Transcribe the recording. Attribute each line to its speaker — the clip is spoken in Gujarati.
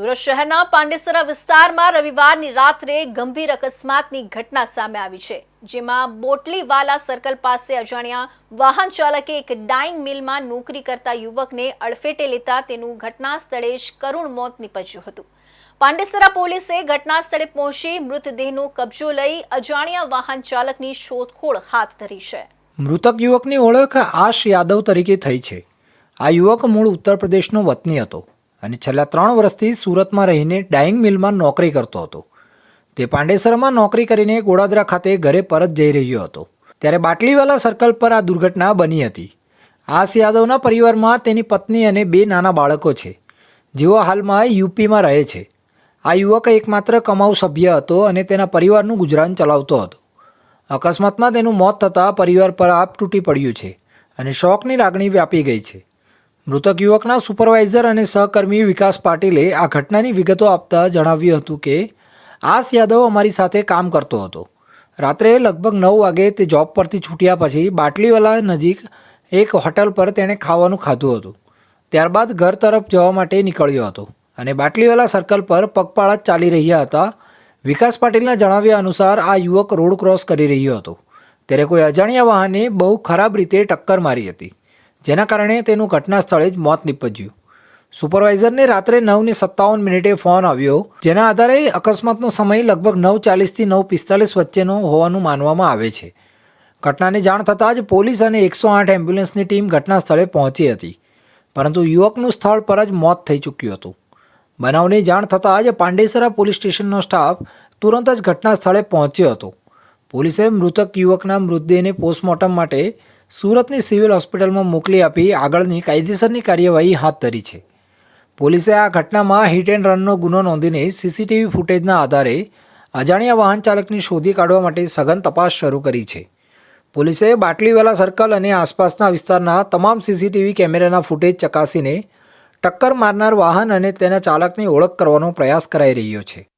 Speaker 1: સુરત શહેરના પાંડેસરા વિસ્તારમાં રવિવારની રાત્રે ગંભીર અકસ્માતની ઘટના સામે આવી છે, જેમાં બોટલીવાલા સર્કલ પાસે અજાણ્યા વાહન ચાલકે એક ડાઇંગ મિલમાં નોકરી કરતા યુવકને અડફેટે લેતા તેનું ઘટના સ્થળે જ કરુણ મોત નીપજ્યું હતું. પાંડેસરા પોલીસે ઘટના સ્થળે પહોંચી મૃતદેહનો કબજો લઈ અજાણ્યા વાહન ચાલકની શોધખોળ હાથ ધરી છે.
Speaker 2: મૃતક યુવકની ઓળખ આશ યાદવ તરીકે થઈ છે. આ યુવક મૂળ ઉત્તર પ્રદેશનો વતની હતો. અને છેલ્લા ત્રણ વર્ષથી સુરતમાં રહીને ડાઇંગ મિલમાં નોકરી કરતો હતો. તે પાંડેસરમાં નોકરી કરીને ગોડાદરા ખાતે ઘરે પરત જઈ રહ્યો હતો. ત્યારે બાટલીવાલા સર્કલ પર આ દુર્ઘટના બની હતી. આશ યાદવના પરિવારમાં તેની પત્ની અને બે નાના બાળકો છે, જેઓ હાલમાં યુપીમાં રહે છે. આ યુવક એકમાત્ર કમાઉ સભ્ય હતો અને તેના પરિવારનું ગુજરાન ચલાવતો હતો. અકસ્માતમાં તેનું મોત થતાં પરિવાર પર આપ તૂટી પડ્યું છે અને શોકની લાગણી વ્યાપી ગઈ છે. મૃતક યુવકના સુપરવાઇઝર અને સહકર્મી વિકાસ પાટીલે આ ઘટનાની વિગતો આપતા જણાવ્યું હતું કે આસ યાદવ અમારી સાથે કામ કરતો હતો. રાત્રે લગભગ નવ વાગે તે જોબ પરથી છૂટ્યા પછી બાટલીવાલા નજીક એક હોટલ પર તેણે ખાવાનું ખાધું હતું. ત્યારબાદ ઘર તરફ જવા માટે નીકળ્યો હતો અને બાટલીવાલા સર્કલ પર પગપાળા ચાલી રહ્યા હતા. વિકાસ પાટીલના જણાવ્યા અનુસાર આ યુવક રોડ ક્રોસ કરી રહ્યો હતો. ત્યારે કોઈ અજાણ્યા વાહને બહુ ખરાબ રીતે ટક્કર મારી હતી. જેના કારણે તેનું ઘટના સ્થળે જ મોત નીપજ્યું. સુપરવાઇઝરને રાત્રે નવને સત્તાવન મિનિટે ફોન આવ્યો, જેના આધારે અકસ્માતનો સમય લગભગ નવ ચાલીસથી નવ પિસ્તાલીસ વચ્ચેનો હોવાનું માનવામાં આવે છે. ઘટનાની જાણ થતાં જ પોલીસ અને એકસો આઠ એમ્બ્યુલન્સની ટીમ ઘટના સ્થળે પહોંચી હતી. પરંતુ યુવકનું સ્થળ પર જ મોત થઈ ચૂક્યું હતું. બનાવની જાણ થતાં જ પાંડેસરા પોલીસ સ્ટેશનનો સ્ટાફ તુરંત જ ઘટના સ્થળે પહોંચ્યો હતો. પોલીસે મૃતક યુવકના મૃતદેહને પોસ્ટમોર્ટમ માટે સુરતની સિવિલ હોસ્પિટલમાં મોકલી આપી આગળની કાયદેસરની કાર્યવાહી હાથ ધરી છે. પોલીસે આ ઘટનામાં હિટ એન્ડ રનનો ગુનો નોંધીને સીસીટીવી ફૂટેજના આધારે અજાણ્યા વાહન ચાલકની શોધી કાઢવા માટે સઘન તપાસ શરૂ કરી છે. પોલીસે બાટલીવાલા સર્કલ અને આસપાસના વિસ્તારના તમામ સીસીટીવી કેમેરાના ફૂટેજ ચકાસીને ટક્કર મારનાર વાહન અને તેના ચાલકની ઓળખ કરવાનો પ્રયાસ કરાઈ રહ્યો છે.